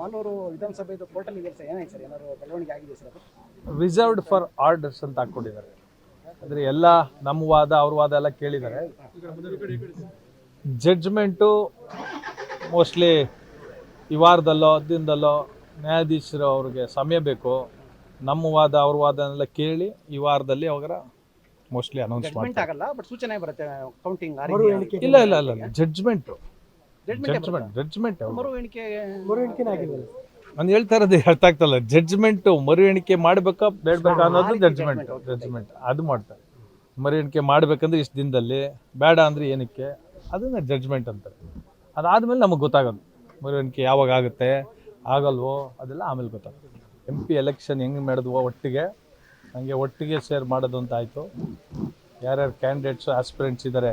ಮಾಲೂರು ವಿಧಾನಸಭೆದು ಪೋರ್ಟಲ್ ಇದೆ ಸರ್. ಏನಾಯ್ತು ಸರ್? ಏನಾದ್ರು ಬೆಳವಣಿಗೆ ಆಗಿದೆ ಸರ್ ರಿಸರ್ವ್ಡ್ ಫಾರ್ ಆರ್ಡರ್ಸ್ ಅಂತ ಹಾಕ್ಕೊಂಡಿದ್ದಾರೆ ಅಂದರೆ ಎಲ್ಲ ನಮ್ಮ ವಾದ ಅವ್ರ ವಾದ ಎಲ್ಲ ಕೇಳಿದ್ದಾರೆ. ಜಡ್ಜ್ಮೆಂಟು ಮೋಸ್ಟ್ಲಿ ಈ ವಾರದಲ್ಲೋ ದಿನದಲ್ಲೋ ನ್ಯಾಯಾಧೀಶರು ಅವ್ರಿಗೆ ಸಮಯ ಬೇಕು. ನಮ್ಮ ವಾದ ಅವ್ರ ವಾದನೆಲ್ಲ ಕೇಳಿ ಈ ವಾರದಲ್ಲಿ ಅವಾಗ ಮೋಸ್ಟ್ಲಿ ಅನೌನ್ಸ್ ಮಾಡ್ತಾರೆ. ಆಗಲ್ಲ ಬಟ್ ಸೂಚನೆ ಬರುತ್ತೆ ಕೌಂಟಿಂಗ್ ಇಲ್ಲ ಇಲ್ಲ ಇಲ್ಲ ಜಡ್ಜ್ಮೆಂಟು ಜಡ್ಜ್ಮೆಂಟ್ ಮರು ಎಣಿಕೆ ನಾನು ಹೇಳ್ತಾ ಇರೋದು ಅರ್ಥ ಆಗ್ತಲ್ಲ ಜಡ್ಜ್ಮೆಂಟ್ ಮರು ಎಣಿಕೆ ಮಾಡ್ಬೇಕಾ ಬೇಡಬೇಕಾ ಅನ್ನೋದು ಜಡ್ಜ್ಮೆಂಟ್ ಜಡ್ಜ್ಮೆಂಟ್ ಅದು ಮಾಡ್ತಾರೆ. ಮರು ಎಣಿಕೆ ಮಾಡ್ಬೇಕಂದ್ರೆ ಇಷ್ಟು ದಿನದಲ್ಲಿ ಬೇಡ ಅಂದ್ರೆ ಏನಕ್ಕೆ? ಅದನ್ನ ಜಡ್ಜ್ಮೆಂಟ್ ಅಂತಾರೆ. ಅದಾದ್ಮೇಲೆ ನಮಗೆ ಗೊತ್ತಾಗೋದು ಮರು ಎಣಿಕೆ ಯಾವಾಗ ಆಗುತ್ತೆ ಆಗಲ್ವೋ ಅದೆಲ್ಲ ಆಮೇಲೆ ಗೊತ್ತಾಗುತ್ತೆ. ಎಂ ಪಿ ಎಲೆಕ್ಷನ್ ಹೆಂಗೆ ಮಾಡಿದ್ವೋ ಒಟ್ಟಿಗೆ ನನಗೆ ಒಟ್ಟಿಗೆ ಶೇರ್ ಮಾಡೋದು ಅಂತ ಆಯಿತು. ಯಾರ್ಯಾರು ಕ್ಯಾಂಡಿಡೇಟ್ಸ್ ಆಸ್ಪಿರೆಂಟ್ಸ್ ಇದ್ದಾರೆ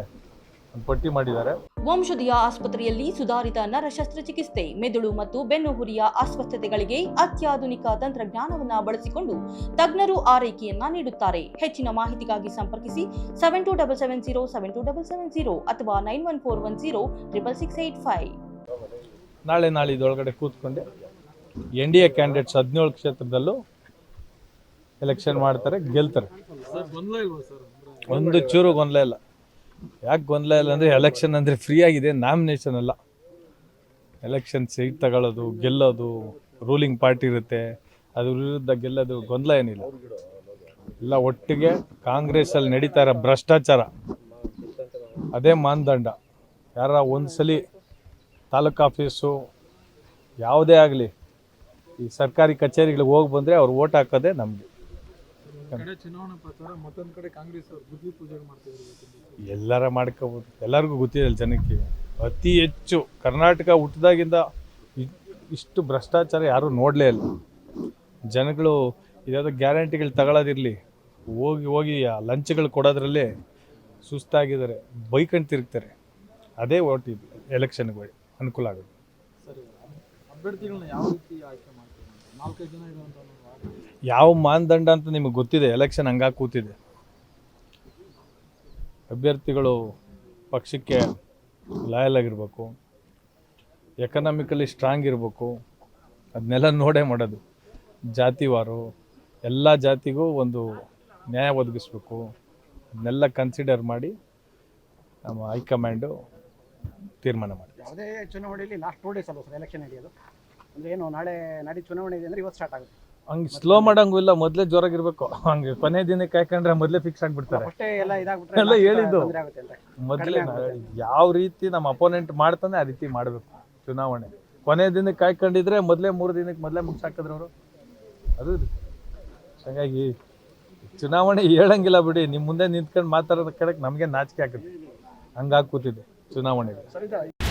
ಪಟ್ಟಿ ಮಾಡಿದ್ದಾರೆ. ವಂಶದಿಯ ಆಸ್ಪತ್ರೆಯಲ್ಲಿ ಸುಧಾರಿತ ನರ ಶಸ್ತ್ರಚಿಕಿತ್ಸೆ ಮೆದುಳು ಮತ್ತು ಬೆನ್ನುಹುರಿಯ ಅಸ್ವಸ್ಥತೆಗಳಿಗೆ ಅತ್ಯಾಧುನಿಕ ತಂತ್ರಜ್ಞಾನವನ್ನ ಬಳಸಿಕೊಂಡು ತಜ್ಞರು ಆರೈಕೆಯನ್ನ ನೀಡುತ್ತಾರೆ. ಹೆಚ್ಚಿನ ಮಾಹಿತಿಗಾಗಿ ಸಂಪರ್ಕಿಸಿ seven two double seven zero seven two double seven zero ಅಥವಾ nine one four one zero triple six eight five ನಾಳೆ ನಾಳೆ ಇದೊಳಗಡೆ ಕೂತ್ಕೊಂಡು. ಎನ್ ಡಿ ಎ ಕ್ಯಾಂಡಿಡೇಟ್ಸ್ ಹದಿನೇಳು ಕ್ಷೇತ್ರದಲ್ಲೂ ಎಲೆಕ್ಷನ್ ಮಾಡ್ತಾರೆ ಗೆಲ್ತಾರೆ. ಒಂದು ಚೂರು ಗೊಂದಲ ಇಲ್ಲ. ಯಾಕೆ ಗೊಂದಲ ಇಲ್ಲ ಅಂದರೆ ಎಲೆಕ್ಷನ್ ಅಂದರೆ ಫ್ರೀ ಆಗಿದೆ ನಾಮಿನೇಷನ್ ಅಲ್ಲ. ಎಲೆಕ್ಷನ್ ಸೀಟ್ ತಗೊಳ್ಳೋದು, ಗೆಲ್ಲೋದು ರೂಲಿಂಗ್ ಪಾರ್ಟಿ ಇರುತ್ತೆ. ಅದ್ರ ವಿರುದ್ಧ ಗೆಲ್ಲೋದು ಗೊಂದಲ ಏನಿಲ್ಲ. ಎಲ್ಲ ಒಟ್ಟಿಗೆ ಕಾಂಗ್ರೆಸ್ಸಲ್ಲಿ ನಡೀತಾ ಇರೋ ಭ್ರಷ್ಟಾಚಾರ, ಅದೇ ಮಾನದಂಡ. ಯಾರ ಒಂದ್ಸಲಿ ತಾಲೂಕು ಆಫೀಸು ಯಾವುದೇ ಆಗಲಿ ಈ ಸರ್ಕಾರಿ ಕಚೇರಿಗಳಿಗೆ ಹೋಗಿ ಬಂದರೆ ಅವ್ರು ಓಟ್ ಹಾಕೋದೇ ನಮಗೆ. ಎಲ್ಲರ ಮಾಡ್ಕೋಬೋದು. ಎಲ್ಲರಿಗೂ ಗೊತ್ತಿದೆ ಜನಕ್ಕೆ. ಅತಿ ಹೆಚ್ಚು ಕರ್ನಾಟಕ ಹುಟ್ಟಿದಾಗಿಂದ ಇಷ್ಟು ಭ್ರಷ್ಟಾಚಾರ ಯಾರೂ ನೋಡಲೇ ಇಲ್ಲ. ಜನಗಳು ಇದ್ಯಾವುದೋ ಗ್ಯಾರಂಟಿಗಳು ತಗೊಳ್ಳೋದಿರಲಿ ಹೋಗಿ ಹೋಗಿ ಆ ಲಂಚಗಳು ಕೊಡೋದ್ರಲ್ಲೇ ಸುಸ್ತಾಗಿದ್ದಾರೆ. ಬೈಕಂಡು ತಿರುಗ್ತಾರೆ. ಅದೇ ಓಟ್ ಇದು. ಎಲೆಕ್ಷನ್ಗೆ ಅನುಕೂಲ ಆಗುತ್ತೆ ಸರಿ ಅಭ್ಯರ್ಥಿಗಳನ್ನ ಯಾವ ರೀತಿ ಆಯ್ಕೆ ಯಾವ ಮಾನದಂಡ ಅಂತ ನಿಮಗೆ ಗೊತ್ತಿದೆ? ಎಲೆಕ್ಷನ್ ಹಂಗಾಗಿ ಕೂತಿದೆ. ಅಭ್ಯರ್ಥಿಗಳು ಪಕ್ಷಕ್ಕೆ ಲಾಯಲ್ ಆಗಿರ್ಬೇಕು ಎಕನಾಮಿಕಲಿ ಸ್ಟ್ರಾಂಗ್ ಇರಬೇಕು ಅದನ್ನೆಲ್ಲ ನೋಡೇ ಮಾಡೋದು. ಜಾತಿವಾರು ಎಲ್ಲ ಜಾತಿಗೂ ಒಂದು ನ್ಯಾಯ ಒದಗಿಸ್ಬೇಕು. ಅದನ್ನೆಲ್ಲ ಕನ್ಸಿಡರ್ ಮಾಡಿ ನಮ್ಮ ಹೈಕಮಾಂಡು ತೀರ್ಮಾನ ಮಾಡಿ ಯಾವುದೇ ಚುನಾವಣೆಯಲ್ಲಿ ಲಾಸ್ಟ್ ಟೂ ಡೇಸ್ ಅಲ್ಲ ಸರ್ ಎಲೆಕ್ಷನ್ ನಡೆಯೋದು? ಅಂದ್ರೆ ಏನು ನಾಳೆ ನಾಡಿ ಚುನಾವಣೆ ಇದೆ ಅಂದ್ರೆ ಇವತ್ತು ಸ್ಟಾರ್ಟ್ ಆಗುತ್ತೆ. ಹಂಗೆ ಸ್ಲೋ ಮಾಡಂಗಿಲ್ಲ ಮೊದಲೇ ಜೋರಾಗಿರ್ಬೇಕು. ಹಂಗೆ ಕೊನೆ ದಿನಕ್ಕೆ ಕಾಯ್ಕೊಂಡ್ರೆ ಮೊದಲೇ ಫಿಕ್ಸ್ ಆಗಿಬಿಡ್ತಾರೆ. ಅಷ್ಟೇ ಎಲ್ಲ ಇದಾಗ್ಬಿಟ್ರೆ ಎಲ್ಲ ಹೇಳಿದ್ದು. ತೊಂದ್ರೆ ಆಗುತ್ತೆ ಅಂತ. ಮೊದಲೇ ಯಾವ ರೀತಿ ನಮ್ಮ ಅಪೋನೆಂಟ್ ಮಾಡ್ತಾನೆ ಆ ರೀತಿ ಮಾಡಬೇಕು ಚುನಾವಣೆ. ಕೊನೆ ದಿನಕ್ಕೆ ಕಾಯ್ಕೊಂಡಿದ್ರೆ ಮೊದಲೇ ಮೂರು ದಿನಕ್ಕೆ ಮೊದಲೇ ಮುಗಿಸಾಕಿದ್ರು ಅವರು. ಅದು. ಹಾಗಾಗಿ ಚುನಾವಣೆ ಹೇಳಂಗಿಲ್ಲ ಬಿಡಿ ನಿಮ್ಮ ಮುಂದೆ ನಿಂತ್ಕೊಂಡು ಮಾತಾಡೋದ ಕಡೆಗೆ ನಮಗೆ ನಾಚಿಕೆ ಆಗುತ್ತೆ. ಹಂಗಾಗಿ ಕೂತಿದೆ ಚುನಾವಣೆಗೆ ಇದು